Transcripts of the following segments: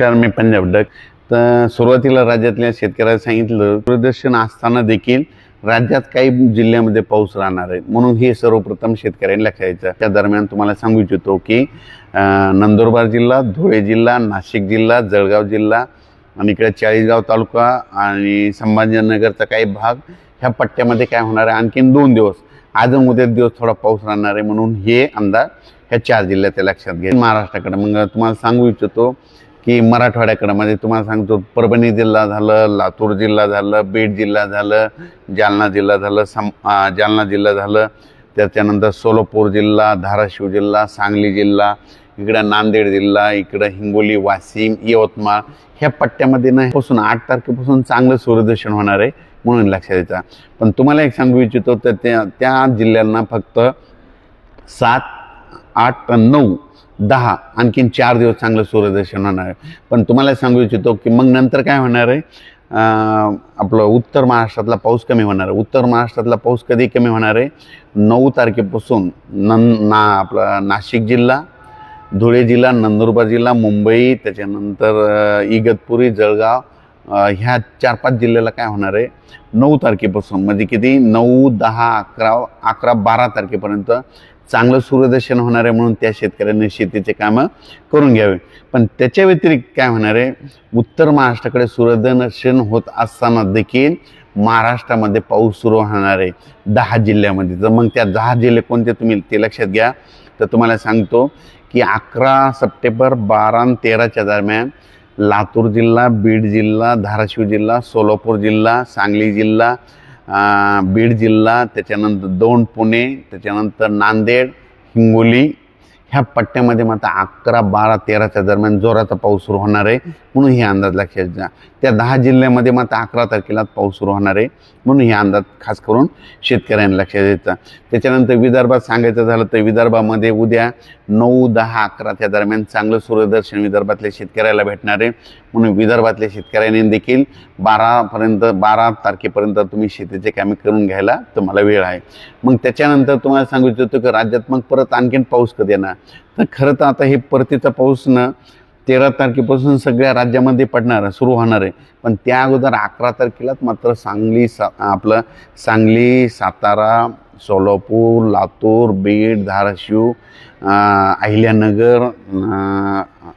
नमस्कार मी पंजाब डक. तर सुरुवातीला राज्यातल्या शेतकऱ्याला सांगितलं प्रदर्शन असताना देखील राज्यात काही जिल्ह्यामध्ये पाऊस राहणार आहे. म्हणून हे सर्वप्रथम शेतकऱ्यांनी लक्षायचं त्या दरम्यान तुम्हाला सांगू इच्छितो की नंदुरबार जिल्हा धुळे जिल्हा नाशिक जिल्हा जळगाव जिल्हा आणि इकडे चाळीसगाव तालुका आणि संभाजीनगरचा काही भाग ह्या पट्ट्यामध्ये काय होणार आहे? आणखीन दोन दिवस. आज उद्या दिवस थोडा पाऊस राहणार आहे म्हणून हे अंदाज ह्या चार जिल्ह्यात लक्षात घ्या. महाराष्ट्राकडे. मग तुम्हाला सांगू इच्छितो की मराठवाड्याकडं म्हणजे तुम्हाला सांगतो परभणी जिल्हा झालं लातूर जिल्हा झालं बीड जिल्हा झालं जालना जिल्हा झालं सम जालना जिल्हा झालं त्याच्यानंतर सोलापूर जिल्हा धाराशिव जिल्हा सांगली जिल्हा इकडं नांदेड जिल्हा इकडं हिंगोली वाशिम यवतमाळ ह्या पट्ट्यामध्ये ना पासून आठ तारखेपासून चांगलं सूर्यदर्शन होणार आहे म्हणून लक्षात द्यायचा पण तुम्हाला एक सांगू इच्छितो तर त्या त्या जिल्ह्यांना फक्त सात आठ नऊ दहा आणखीन चार दिवस चांगलं सूर्यदर्शन होणार आहे. पण तुम्हाला सांगू इच्छितो की मग नंतर काय होणार आहे? आपलं उत्तर महाराष्ट्रातला पाऊस कमी होणार आहे. उत्तर महाराष्ट्रातला पाऊस कधी कमी होणार आहे? नऊ तारखेपासून नन ना आपला नाशिक जिल्हा धुळे जिल्हा नंदुरबार जिल्हा मुंबई त्याच्यानंतर इगतपुरी जळगाव ह्या चार पाच जिल्ह्याला काय होणार आहे? नऊ तारखेपासून म्हणजे किती? नऊ दहा अकरा अकरा बारा तारखेपर्यंत चांगलं सूर्यदर्शन होणार आहे म्हणून त्या शेतकऱ्यांनी शेतीचे कामं करून घ्यावे. पण त्याच्या व्यतिरिक्त काय होणार आहे? उत्तर महाराष्ट्राकडे सूर्यदर्शन होत असताना देखील महाराष्ट्रामध्ये पाऊस सुरू होणार आहे दहा जिल्ह्यामध्ये. तर मग त्या दहा जिल्हे कोणते तुम्ही ते लक्षात घ्या. तर तुम्हाला सांगतो की अकरा सप्टेंबर बारा आणि तेराच्या दरम्यान लातूर जिल्हा बीड जिल्हा धाराशिव जिल्हा सोलापूर जिल्हा सांगली जिल्हा बीड जिल्हा त्याच्यानंतर दोन पुणे त्याच्यानंतर नांदेड हिंगोली ह्या पट्ट्यामध्ये मात्र अकरा बारा तेराच्या दरम्यान जोराचा पाऊस सुरू होणार आहे. म्हणून हे अंदाज लक्षात घ्या त्या दहा जिल्ह्यामध्ये मात्र अकरा तारखेला पाऊस सुरू होणार आहे. म्हणून हे अंदाज खास करून शेतकऱ्यांना लक्षात द्यायचा. त्याच्यानंतर विदर्भात सांगायचं झालं तर विदर्भामध्ये उद्या नऊ दहा अकराच्या दरम्यान चांगलं सूर्यदर्शन विदर्भातल्या शेतकऱ्याला भेटणार आहे. म्हणून विदर्भातल्या शेतकऱ्यांनी देखील बारापर्यंत बारा तारखेपर्यंत तुम्ही शेतीचे कामे करून घ्यायला तुम्हाला वेळ आहे. मग त्याच्यानंतर तुम्हाला सांगू इच्छितो की राज्यात मग परत आणखीन पाऊस कधी येणार? तर खरं तर आता हे परतीचा पाऊस ना तेरा तारखेपासून सगळ्या राज्यामध्ये पडणार सुरू होणार आहे. पण त्या अगोदर अकरा तारखेलाच मात्र सांगली सा आपलं सांगली सातारा सोलापूर लातूर बीड धाराशिव अहिल्यानगर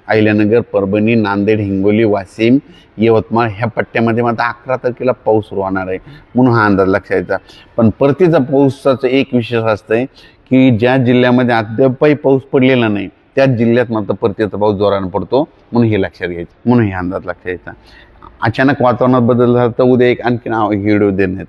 अहिल्यानगर परभणी नांदेड हिंगोली वाशिम यवतमाळ ह्या पट्ट्यामध्ये मात्र अकरा तारखेला पाऊस सुरू होणार आहे. म्हणून हा अंदाज लक्षात यायचा पण परतीचा पाऊसाचं एक विशेष असतं आहे की ज्या जिल्ह्यामध्ये अद्यापही पाऊस पडलेला नाही त्याच जिल्ह्यात मात्र परतीचा पाऊस जोरानं पडतो म्हणून हे लक्षात घ्यायचं म्हणून हे अंदाज लक्षात घ्यायचा. अचानक वातावरणात बदल झाला तर उद्या एक आणखीन व्हिडिओ देण्यात येईल.